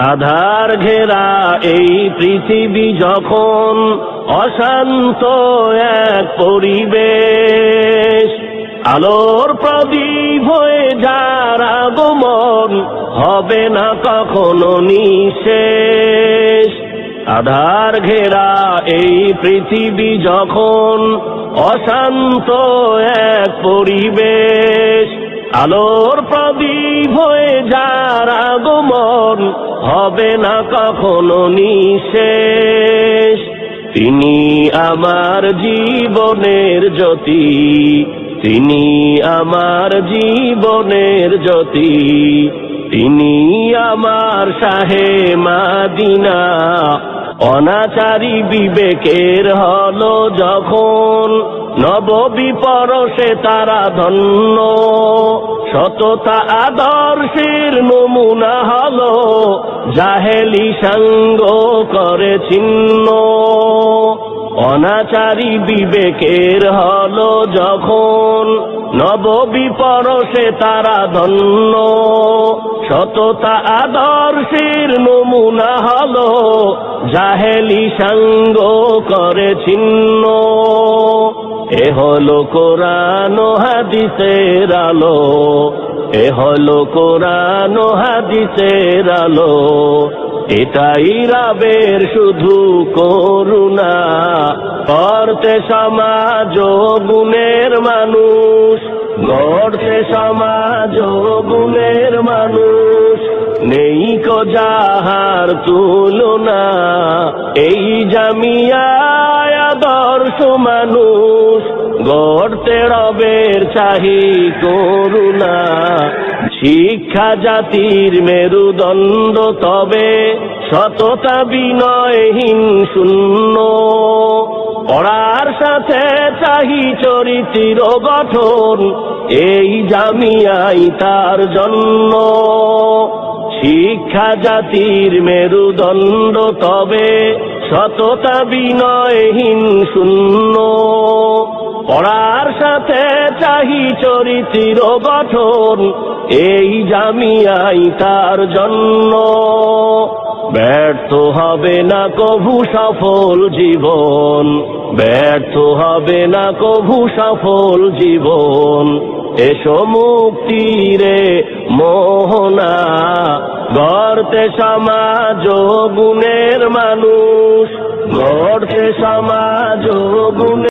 আধার ঘেরা এই পৃথিবী যখন অশান্ত এক পরিবেশ, আলোর প্রদীপ হয়ে যার আগমন হবে না কখনো নিশেষ। আধার ঘেরা এই পৃথিবী যখন অশান্ত এক পরিবেশ, আলোর প্রদীপ হয়ে যার আগমন হবে না কখনো নিঃশেষ। তিনি আমার জীবনের জ্যোতি। তিনি আমার জীবনের জ্যোতি। তিনি আমার শাহে মাদিনা। অনাচারী বিবেকের হল যখন নববিপরশে তারা ধন্য। সততা আদর্শের নমুনা হলো জাহেলি সঙ্গ করে ছিন্ন। অনাচারী বিবেকের হল যখন, নববিপরশে তারা ধন্য। সততা আদর্শের নমুনা হল জাহেলি সঙ্গ করে ছিন্ন। এ হলো কোরআন হাদিসের আলো। এ হলো কোরআন হাদিসের আলো। এটাই রাবের শুধু করুণা। করতে সমাজ গুণের মানুষ। গড়তে সমাজ গুণের মানুষ। নেই কো যাহার তুলনা। এই জামিয়ায় আদর্শ মানুষ গড়তে রবের চাহি করুণা। শিক্ষা জাতির মেরুদণ্ড তবে সততা বিনয়হীন শূন্য। পড়ার সাথে চাহি চরিত্র গঠন, এই জামিয়াই তার জন্য। শিক্ষা জাতির মেরুদণ্ড তবে সততা বিনয়হীন শূন্য। পড়ার সাথে চাহি চরিত্র গঠন, এই জামিয়াই তার জন্য। ব্যর্থ হবে না কভু সফল জীবন, ব্যর্থ হবে না কভু সফল জীবন। এসো মুক্তিরে মোহনা, গড়তে সমাজ গুণের মানুষ। গড়তে সমাজ গুণে